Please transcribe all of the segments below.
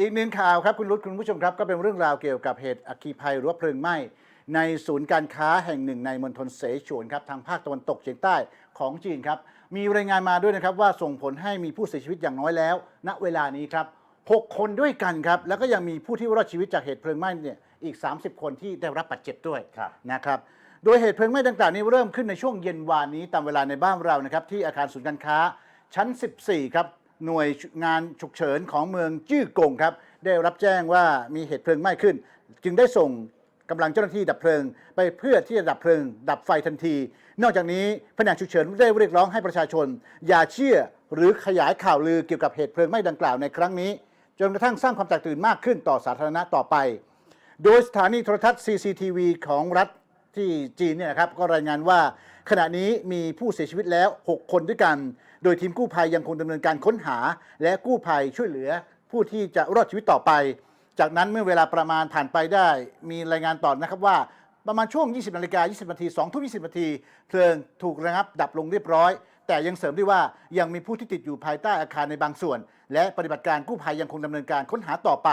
อีกหนึ่งข่าวครับคุณรุตคุณผู้ชมครับ ก็เป็นเรื่องราวเกี่ยวกับเหตุอัคคีภัยหรือว่าเพลิงไหม้ในศูนย์การค้าแห่งหนึ่งในมณฑลเสฉวนครับทางภาคตะวันตกเฉียงใต้ของจีนครับ มีรายงานมาด้วยนะครับว่าส่งผลให้มีผู้เสียชีวิตอย่างน้อยแล้ว ณเวลานี้ครับ 6 คนด้วยกันครับ แล้วก็ยังมีผู้ที่รอดชีวิตจากเหตุเพลิงไหม้เนี่ยอีก 30 คนที่ได้รับบาดเจ็บด้วยครับนะครับโดยเหตุเพลิงไหม้ดังกล่าวนี้เริ่มขึ้นในช่วงเย็นวานนี้ตามเวลาในบ้านเรานะครับที่อาคารศูนย์การค้าชั้น 14 ครับ หน่วยงานฉุกเฉินของเมืองจื้อกงครับได้รับแจ้งว่ามีเหตุเพลิงไหม้ขึ้น จึงได้ส่งกำลังเจ้าหน้าที่ดับเพลิง ไปเพื่อที่จะดับเพลิง ดับไฟทันที นอกจากนี้แผนกฉุกเฉินได้เรียกร้องให้ประชาชน อย่าเชื่อหรือขยายข่าวลือเกี่ยวกับเหตุเพลิงไหม้ดังกล่าวในครั้งนี้ จนกระทั่งสร้างความแตกตื่นมากขึ้นต่อสาธารณะต่อไป โดยสถานีโทรทัศน์ CCTV ของรัฐ ที่จีนเนี่ยนะครับก็รายงานว่าขณะนี้มีผู้เสียชีวิตแล้ว 6 คนด้วยกัน โดยทีมกู้ภัยยังคงดำเนินการค้นหา และกู้ภัยช่วยเหลือ ผู้ที่จะรอดชีวิตต่อไป จากนั้นเมื่อเวลาประมาณผ่านไปได้ มีรายงานต่อนะครับว่าประมาณช่วง 20นาฬิกา20นาที2ทุ่ม20นาทีเพลิงถูกระงับดับลงเรียบร้อย แต่ยังเสริมด้วยว่ายังมีผู้ที่ติดอยู่ภายใต้อาคารในบางส่วน และปฏิบัติการกู้ภัยยังคงดำเนินการค้นหาต่อไป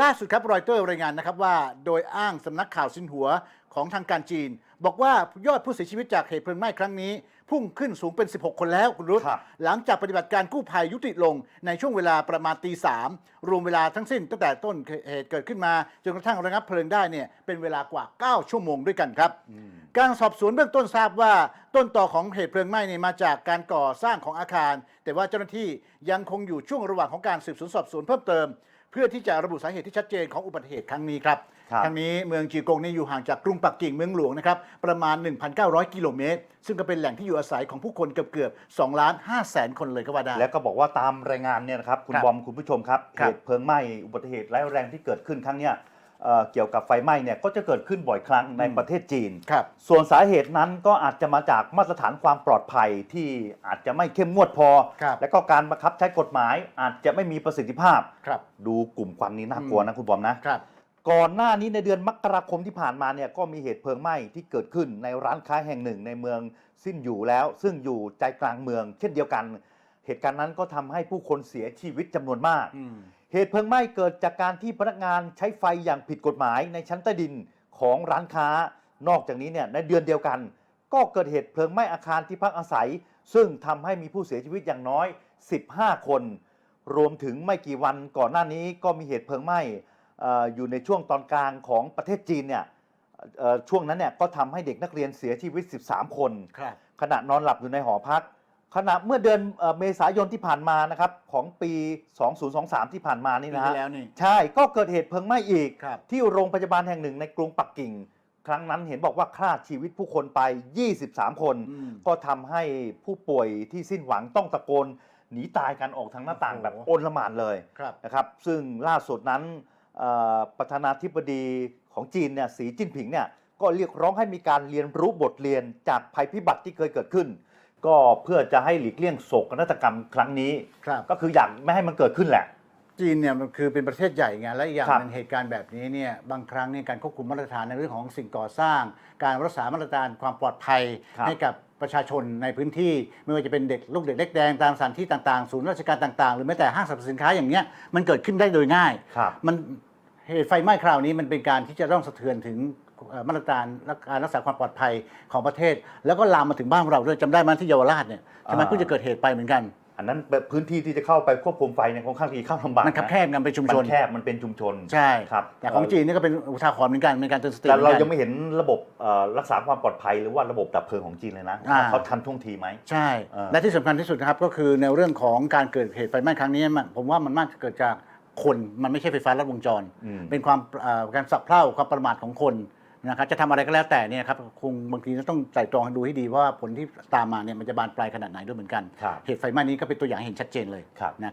ล่าสุดครับรอยเตอร์รายงานนะครับว่า โดยอ้างสำนักข่าวซินหัวของทางการจีน บอกว่ายอดผู้เสียชีวิตจากเหตุเพลิงไหม้ครั้งนี้ พุ่งขึ้นสูงเป็น 16 คนแล้วคุณรุตครับหลังจากปฏิบัติการกู้ภัยยุติลงในช่วงเวลาประมาณตีสามรวมเวลาทั้งสิ้นตั้งแต่ต้นเหตุเกิดขึ้นมา จนกระทั่งระงับเพลิงได้เนี่ยเป็นเวลากว่า 9 ชั่วโมงด้วยกันครับ การสอบสวนเบื้องต้นทราบว่าต้นต่อของเหตุเพลิงไหม้เนี่ยมาจากการก่อสร้างของอาคาร แต่ว่าเจ้าหน้าที่ยังคงอยู่ช่วงระหว่างของการสืบสวนสอบสวนเพิ่มเติม เพื่อที่จะระบุสาเหตุที่ชัดเจนของอุบัติเหตุครั้งนี้ครับครับทั้งนี้เมืองจีกงนี่อยู่ห่างจากกรุงปักกิ่งเมืองหลวงนะครับประมาณ 1,900 กิโลเมตร ซึ่งก็เป็นแหล่งที่อยู่อาศัยของผู้คนเกือบเกือบ2ล้าน5แสนคนเลยก็ว่าได้ แล้วก็บอกว่าตามรายงานเนี่ยนะครับ คุณครับบอมคุณผู้ชมครับ ครับเหตุเพลิงไหม้อุบัติเหตุร้ายแรงที่เกิดขึ้นครั้งเนี้ย เอ่อเกี่ยวกับไฟไหม้เนี่ยก็จะเกิดขึ้นบ่อยครั้งในอืมประเทศจีนครับส่วนสาเหตุนั้นก็อาจจะมาจากมาตรฐานความปลอดภัยที่อาจจะไม่เข้มงวดพอครับและก็การบังคับใช้กฎหมายอาจจะไม่มีประสิทธิภาพครับดูกลุ่มควันนี้น่ากลัวนะคุณบอมนะครับก่อนหน้านี้ในเดือนมกราคมที่ผ่านมาเนี่ยก็มีเหตุเพลิงไหม้ที่เกิดขึ้นในร้านค้าแห่งหนึ่งในเมืองสิ้นอยู่แล้ว ซึ่งอยู่ใจกลางเมือง เช่นเดียวกัน เหตุการณ์นั้นก็ทำให้ผู้คนเสียชีวิตจำนวนมากอืม เหตุเพลิงไหม้เกิดจากการที่พนักงานใช้ไฟอย่างผิดกฎหมายในชั้นใต้ดินของร้านค้า นอกจากนี้เนี่ยในเดือนเดียวกัน ก็เกิดเหตุเพลิงไหม้อาคารที่พักอาศัย ซึ่งทำให้มีผู้เสียชีวิตอย่างน้อย 15 คน รวมถึงไม่กี่วันก่อนหน้านี้ก็มีเหตุเพลิงไหม้เอ่ออยู่ในช่วงตอนกลางของประเทศจีนเนี่ยเอ่อช่วงนั้นเนี่ยก็ทำให้เด็กนักเรียนเสียชีวิต 13 คนครับขณะนอนหลับอยู่ในหอพัก ขณะเมื่อเดือนเอ่อเมษายนที่ผ่านมานะครับของปี 2023 ที่ผ่านมานี่ปีนะที่ฮะแล้วนี่ใช่ก็เกิดเหตุเพลิงไหม้อีก ครับ ที่โรงพยาบาลแห่งหนึ่งในกรุงปักกิ่ง ครั้งนั้นเห็นบอกว่าฆ่าชีวิตผู้คนไป 23 คน อืม ก็ทำให้ผู้ป่วยที่สิ้นหวังต้องตะโกนหนีตายกันออกทางหน้าต่างโอ้โหแบบโอนละหมานเลยครับ นะครับ ซึ่งล่าสุดนั้นเอ่อประธานาธิบดีของจีนเนี่ยสีจิ้นผิงเนี่ยก็เรียกร้องให้มีการเรียนรู้บทเรียนจากภัยพิบัติที่เคยเกิดขึ้น ก็เพื่อจะให้หลีกเลี่ยงโศกนาฏกรรมครั้งนี้ ครับ ก็คืออยากไม่ให้มันเกิดขึ้นแหละ จีนเนี่ยมันคือเป็นประเทศใหญ่ไงและอีกอย่างครับหนึ่งเหตุการณ์แบบนี้เนี่ยบางครั้งเนี่ยการควบคุมมาตรฐานในเรื่องของสิ่งก่อสร้าง การรักษามาตรฐานความปลอดภัยครับให้กับประชาชนในพื้นที่ ไม่ว่าจะเป็นเด็กลูกเด็กเล็กแดงตามสถานที่ต่างๆ ศูนย์ราชการต่างๆ หรือแม้แต่ห้างสรรพสินค้าอย่างเนี้ยมันเกิดขึ้นได้โดยง่าย ครับ มันเหตุไฟไหม้คราวนี้มันเป็นการที่จะต้องสะเทือนถึงเอ่อ มาตรการและการรักษาความปลอดภัยของประเทศ แล้วก็ลามมาถึงบ้านเราด้วยจำได้ไหมที่เยาวราชเนี่ยใช่ไหมอ่า เพิ่งจะเกิดเหตุไปเหมือนกันอันนั้นแบบพื้นที่ที่จะเข้าไปควบคุมไฟเนี่ยค่อนข้างที่เข้าลำบากมันคับแคบกันเป็นชุมมันชนแคบมันเป็นชุมชน ใช่ครับ แต่ของจีนนี่ก็เป็นอุทาหรณ์เหมือนกันเป็นการเตือนสติแต่เราหอนกัน ยังไม่เห็นระบบเอ่อรักษาความปลอดภัยหรือว่าระบบดับเพลิงของจีนเลยนะอ่าเขาทันท่วงทีไหม ใช่ เออ และที่สำคัญที่สุดนะครับก็คือในเรื่องของการเกิดเหตุไฟไหม้ครั้งนี้มันผมว่ามันมากจะเกิดจากคนมันไม่ใช่ไฟฟ้าลัดวงจร อืม เป็นความเอ่อการสับเพร่าความประมาทของคน นะครับจะทำอะไรก็แล้วแต่เนี่ยครับคงบางทีต้องไตร่ตรองดูให้ดีว่าผลที่ตามมาเนี่ยมันจะบานปลายขนาดไหนด้วยเหมือนกันครับเหตุไฟไหม้นี้ก็เป็นตัวอย่างให้เห็นชัดเจนเลยครับนะ